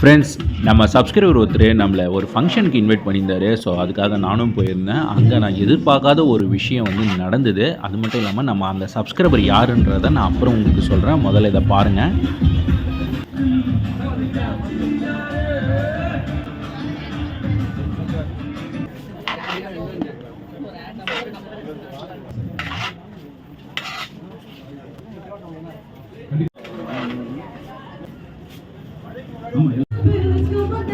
Friends நம்ம subscriber ஒருத்தர் நம்மளை ஒரு ஃபங்க்ஷனுக்கு இன்வைட் பண்ணியிருந்தாரு. ஸோ அதுக்காக நானும் போயிருந்தேன். அங்கே நான் எதிர்பார்க்காத ஒரு விஷயம் வந்து நடந்தது. அது மட்டும் இல்லாமல் நம்ம அந்த சப்ஸ்கிரைபர் யாருன்றதை நான் அப்புறம் உங்களுக்கு சொல்கிறேன் முதல்ல இதை பாருங்கள்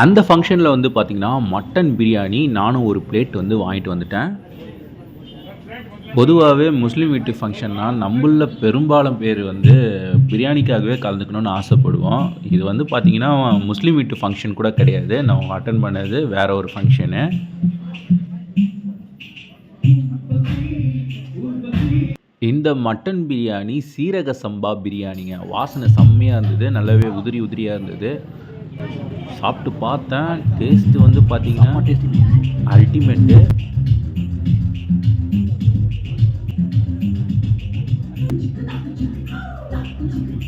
அந்த ஃபங்க்ஷனில் வந்து பார்த்திங்கன்னா மட்டன் பிரியாணி நானும் ஒரு பிளேட் வந்து வாங்கிட்டு வந்துட்டேன். பொதுவாகவே முஸ்லீம் வீட்டு ஃபங்க்ஷன்னா நம்மள பெரும்பாலும் பேர் வந்து பிரியாணிக்காகவே கலந்துக்கணும்னு ஆசைப்படுவோம். இது வந்து பார்த்திங்கன்னா முஸ்லீம் வீட்டு ஃபங்க்ஷன் கூட கிடையாது. நான் அட்டன் பண்ணது வேற ஒரு ஃபங்க்ஷனு இந்த மட்டன் பிரியாணி சீரக சம்பா பிரியாணிங்க. வாசனை செம்மையாக இருந்தது. நல்லாவே உதிரி உதிரியாக இருந்தது. சாப்பிட்டு பார்த்தேன். டேஸ்ட்டு வந்து பார்த்தீங்கன்னா அல்டிமேட்டு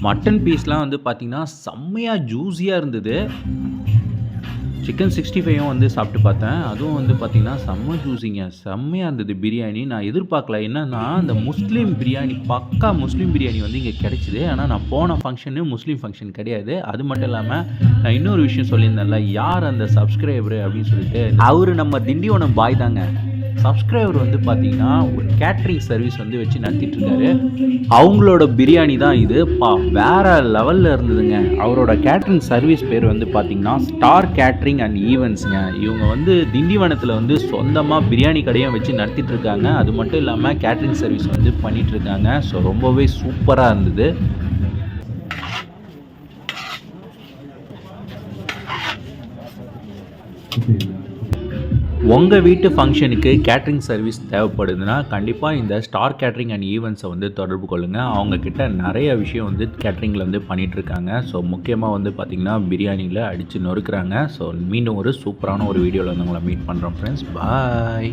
மட்டன் பீஸ்லாம் வந்து பார்த்தீங்கன்னா செம்மையாக ஜூஸியாக இருந்தது. சிக்கன் சிக்ஸ்டி ஃபைவும் வந்து சாப்பிட்டு பார்த்தேன். அதுவும் வந்து பார்த்தீங்கன்னா செம்ம ஜூஸிங்க செம்மையாக இருந்தது பிரியாணி. நான் எதிர்பார்க்கல. என்னன்னா இந்த முஸ்லீம் பிரியாணி பக்கா முஸ்லீம் பிரியாணி வந்து இங்கே கிடைச்சிது. ஆனால் நான் போன ஃபங்க்ஷனு முஸ்லீம் ஃபங்க்ஷன் கிடையாது. அது மட்டும் இல்லாமல் நான் இன்னொரு விஷயம் சொல்லியிருந்தேன்ல யார் அந்த சப்ஸ்கிரைபரு அப்படின்னு சொல்லிட்டு அவர் நம்ம திண்டிவனம் பாய் தாங்க. சப்ஸ்கிரைபர் வந்து பார்த்தீங்கன்னா ஒரு கேட்ரிங் சர்வீஸ் வந்து வச்சு நடத்திட்டுருக்காரு. அவங்களோட பிரியாணி தான் இது. பா வேற லெவலில் இருந்ததுங்க. அவரோட கேட்ரிங் சர்வீஸ் பேர் வந்து பார்த்தீங்கன்னா ஸ்டார் கேட்ரிங் அண்ட் ஈவெண்ட்ஸுங்க இவங்க வந்து திண்டிவனத்தில் வந்து சொந்தமாக பிரியாணி கடையும் வச்சு நடத்திட்டுருக்காங்க. அது மட்டும் இல்லாமல் கேட்ரிங் சர்வீஸ் வந்து பண்ணிகிட்ருக்காங்க இருக்காங்க ஸோ ரொம்பவே சூப்பராக இருந்தது. உங்கள் வீட்டு ஃபங்க்ஷனுக்கு கேட்ரிங் சர்வீஸ் தேவைப்படுதுன்னா கண்டிப்பாக இந்த ஸ்டார் கேட்ரிங் அண்ட் ஈவெண்ட்ஸை வந்து தொடர்பு கொள்ளுங்கள் அவங்கக்கிட்ட நிறைய விஷயம் வந்து கேட்ரிங்கில் வந்து பண்ணிகிட்ருக்காங்க ஸோ முக்கியமாக வந்து பார்த்திங்கன்னா பிரியாணியில் அடித்து நொறுக்கிறாங்க. ஸோ மீண்டும் ஒரு சூப்பரான ஒரு வீடியோவில் வந்து உங்களை மீட் பண்ணுறோம் ஃப்ரெண்ட்ஸ் பாய்